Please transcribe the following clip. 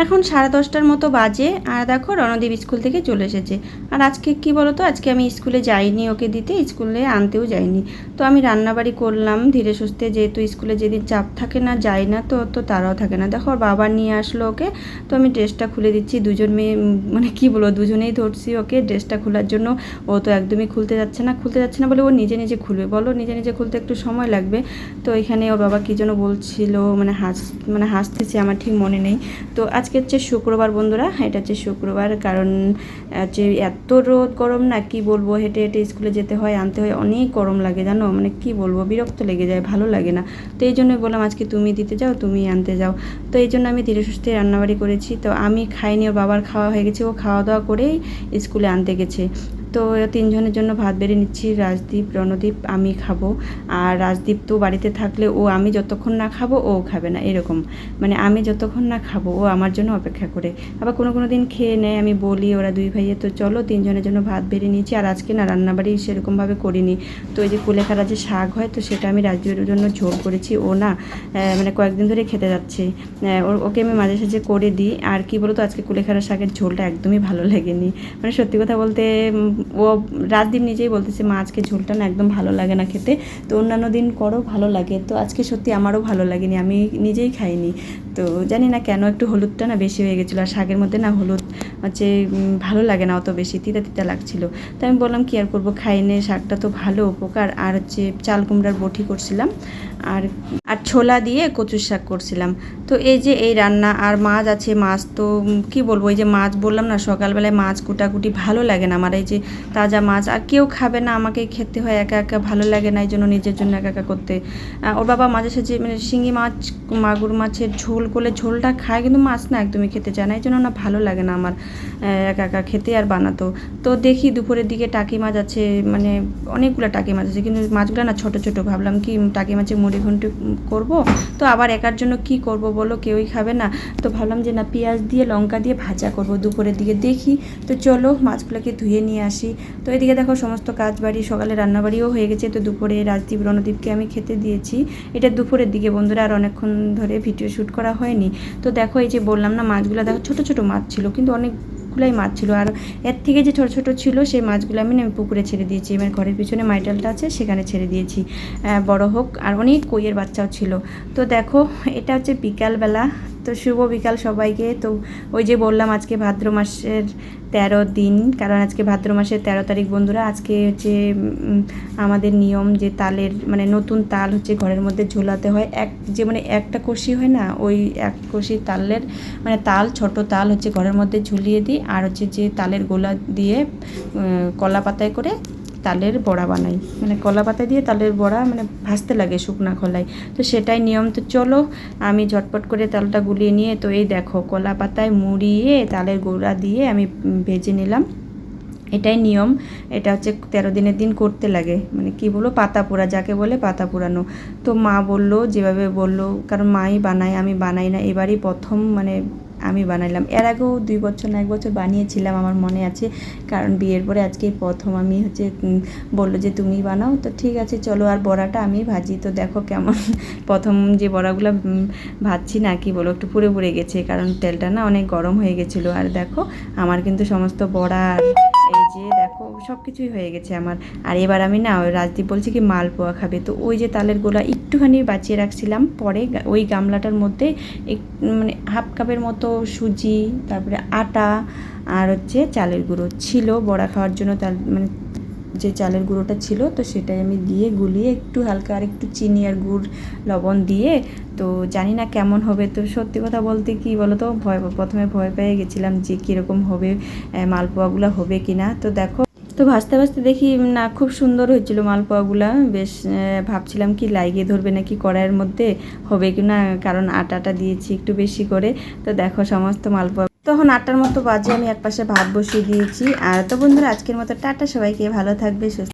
এখন সাড়ে দশটার মতো বাজে। আর দেখো, রণদীপ স্কুল থেকে চলে এসেছে। আর আজকে কি বলো তো আজকে আমি স্কুলে যাইনি ওকে দিতে, স্কুলে আনতেও যাইনি। তো আমি রান্নাবাড়ি করলাম, ধীরে সুস্থে যেহেতু স্কুলে যেদিন চাপ থাকে না যায় না তো তো তারাও থাকে না। দেখো, ওর বাবা নিয়ে আসলো ওকে। তো আমি ড্রেসটা খুলে দিচ্ছি, দুজন মেয়ে মানে কি বলব, দুজনেই ধরছি ওকে। ড্রেসটা খোলার জন্য ও তো একদমই খুলতে যাচ্ছে না, খুলতে যাচ্ছে না বলে ও নিজে নিজে খুলবে। বলো, নিজে নিজে খুলতে একটু সময় লাগবে। তো এখানে ওর বাবা কী যেন বলছিল মানে হাস মানে হাসতেছে, আমার ঠিক মনে নেই। তো আজকে হচ্ছে শুক্রবার বন্ধুরা, এটা হচ্ছে শুক্রবার কারণ, হচ্ছে এত রোদ, গরম না, কি বলব, হেঁটে হেঁটে স্কুলে যেতে হয়, আনতে হয়, অনেক গরম লাগে জানো মানে কি বলব, বিরক্ত লেগে যায়, ভালো লাগে না। তো এই জন্যই বললাম আজকে তুমি দিতে যাও, তুমি আনতে যাও। তো এই জন্য আমি ধীরে সুস্থে রান্নাবাড়ি করেছি, তো আমি খাইনি, ওর বাবার খাওয়া হয়ে গেছে, ও খাওয়া দাওয়া করেই স্কুলে আনতে গেছে। তো তিনজনের জন্য ভাত বেড়ে নিচ্ছি। রাজদীপ, রণদীপ, আমি খাব। আর রাজদীপ তো বাড়িতে থাকলে ও আমি যতক্ষণ না খাব, ও খাবে না, এরকম। মানে আমি যতক্ষণ না খাব, ও আমার জন্য অপেক্ষা করে। আবার কোনো কোনো দিন খেয়ে নেয়, আমি বলি, ওরা দুই ভাইয়ে, তো চলো তিনজনের জন্য ভাত বেড়ে নিয়েছি। আর আজকে না রান্নাবাড়ি সেরকমভাবে করিনি। তো এই যে কুলেখাড়া যে শাক হয়, তো সেটা আমি রাজদীপের জন্য ঝোল করেছি। ও না মানে কয়েকদিন ধরে খেতে যাচ্ছে। ওকে আমি মাঝে সাঝে করে দিই। আর কি বলতো, আজকে কুলেখাড়া শাকের ঝোলটা একদমই ভালো লাগেনি। মানে সত্যি কথা বলতে ও রাজদীপ নিজেই বলতেছে, মা, আজকে ঝোলটা না একদম ভালো লাগে না খেতে। তো অন্যান্য দিন করো, ভালো লাগে। তো আজকে সত্যি আমারও ভালো লাগেনি, আমি নিজেই খাইনি। তো জানি না কেন একটু হলুদটা না বেশি হয়ে গেছিল, আর শাকের মধ্যে না হলুদ হচ্ছে ভালো লাগে না অত বেশি, তিতা তিতা লাগছিল। তো আমি বললাম, কি আর করব খাইনে শাকটা তো ভালো, উপকার। আর হচ্ছে চাল কুমড়ার বটি করছিলাম, আর আর ছোলা দিয়ে কচুর শাক করছিলাম। তো এই যে এই রান্না, আর মাছ আছে, মাছ তো কি বলব, এই যে মাছ বললাম না, সকালবেলায় মাছ কুটাকুটি ভালো লাগে না। আমার এই যে তাজা মাছ। আর কেউ খাবে না, আমাকে খেতে হয় একা একা, ভালো লাগে না এই জন্য নিজের জন্য একা একা করতে। ওর বাবা মাঝে সাঝে মানে শিঙি মাছ, মাগুর মাছের ঝোল করলে ঝোলটা খায় কিন্তু মাছ না একদমই খেতে চায় না। এই জন্য না ভালো লাগে না আমার একা একা খেতে আর বানাতো তো দেখি দুপুরের দিকে টাকি মাছ আছে মানে অনেকগুলো টাকি মাছ আছে, কিন্তু মাছগুলো না ছোট ছোট। ভাবলাম কি টাকি মাছের মুড়ি ঘন্টি করব? তো আবার একার জন্য কি করব বলো? কেউই খাবে না। তো ভাবলাম যে না, পেঁয়াজ দিয়ে, লঙ্কা দিয়ে ভাজা করব দুপুরের দিকে। দেখি, তো চলো মাছগুলোকে ধুয়ে নিয়ে আসি। তো এদিকে দেখো সমস্ত কাজ বাড়ি সকালে রান্নাবাড়িও হয়ে গেছে। তো দুপুরে রাজদীপ, রণদীপকে আমি খেতে দিয়েছি। এটা দুপুরের দিকে বন্ধুরা, আর অনেকক্ষণ ধরে ভিডিও শ্যুট করা হয়নি। তো দেখো এই যে বললাম না, মাছগুলো দেখো ছোট ছোট মাছ ছিল, কিন্তু অনেক অনেকগুলাই মাছ ছিল। আর এর থেকে যে ছোট ছোট ছিল, সেই মাছগুলো আমি আমি পুকুরে ছেড়ে দিয়েছি। আমার ঘরের পিছনে মাইটালটা আছে, সেখানে ছেড়ে দিয়েছি। বড় হোক, আর অনেক কইয়ের বাচ্চাও ছিল। তো দেখো, এটা হচ্ছে বিকালবেলা। তো শুভ বিকাল সবাইকে। তো ওই যে বললাম, আজকে ভাদ্র মাসের তেরো দিন, কারণ আজকে ভাদ্র মাসের তেরো তারিখ বন্ধুরা, আজকে হচ্ছে আমাদের নিয়ম যে তালের মানে নতুন তাল হচ্ছে ঘরের মধ্যে ঝোলাতে হয়। এক, যে মানে একটা কষি হয় না, ওই এক কষি তালের মানে তাল, ছোট তাল হচ্ছে ঘরের মধ্যে ঝুলিয়ে দিই, আর হচ্ছে যে তালের গোলা দিয়ে কলা পাতায় করে তালের বড়া বানাই। মানে কলা পাতা দিয়ে তালের বড়া মানে ভাজতে লাগে শুকনা খোলায়। তো সেটাই নিয়ম। তো চলো, আমি ঝটপট করে তালটা গুলিয়ে নিয়ে, তো এই দেখো, কলা পাতায় মুড়িয়ে তালের গোড়া দিয়ে আমি ভেজে নিলাম। এটাই নিয়ম। এটা হচ্ছে তেরো দিনের দিন করতে লাগে। মানে কি বলব, পাতা পোড়া, যাকে বলে পাতা পোড়ানো। তো মা বলল, যেভাবে বলল, কারণ মাই বানায়, আমি বানাই না। এবারই প্রথম মানে আমি বানাইলাম। এর আগেও দুই বছর না, এক বছর বানিয়েছিলাম, আমার মনে আছে। কারণ বিয়ের পরে আজকে প্রথম আমি হচ্ছে বলল যে, তুমি বানাও, তো ঠিক আছে, চলো। আর বড়াটা আমি ভাজি, তো দেখো কেমন। প্রথম যে বড়াগুলো ভাজছি না, কি বলো একটু পুড়ে পুড়ে গেছে। কারণ তেলটা না অনেক গরম হয়ে গেছিল। আর দেখো, আমার কিন্তু সমস্ত বড়া সব কিছুই হয়ে গেছে আমার। আর এবার আমি না রাজদীপ বলছি কি, মালপোয়া খাবে। তো ওই যে তালের গোলা একটুখানি বাঁচিয়ে রাখছিলাম, পরে ওই গামলাটার মধ্যে এক মানে হাফ কাপের মতো সুজি, তারপরে আটা আর হচ্ছে চালের গুঁড়ো। ছিল বড়া খাওয়ার জন্য তার মানে যে চালের গুঁড়োটা ছিল, তো সেটাই আমি দিয়ে গুলিয়ে একটু হালকা আর একটু চিনি আর গুড়, লবণ দিয়ে, তো জানি না কেমন হবে। তো সত্যি কথা বলতে কি বলো তো ভয় প্রথমে ভয় পেয়ে গেছিলাম যে কীরকম হবে মালপোয়াগুলো হবে কি না তো দেখো, তো ভাজতে ভাজতে দেখি না, খুব সুন্দর হয়েছিল মালপোয়াগুলা। বেশ ভাবছিলাম কি লাগিয়ে ধরবে নাকি কড়াইয়ের মধ্যে, হবে কি না কারণ আটাটা দিয়েছি একটু বেশি করে। তো দেখো, সমস্ত মালপোয়া তখন আটটার মতো বাজে, আমি একপাশে ভাত বসিয়ে দিয়েছি। আর তো বন্ধুরা, আজকের মতো টাটা, সবাইকে ভালো থাকবে, সুস্থ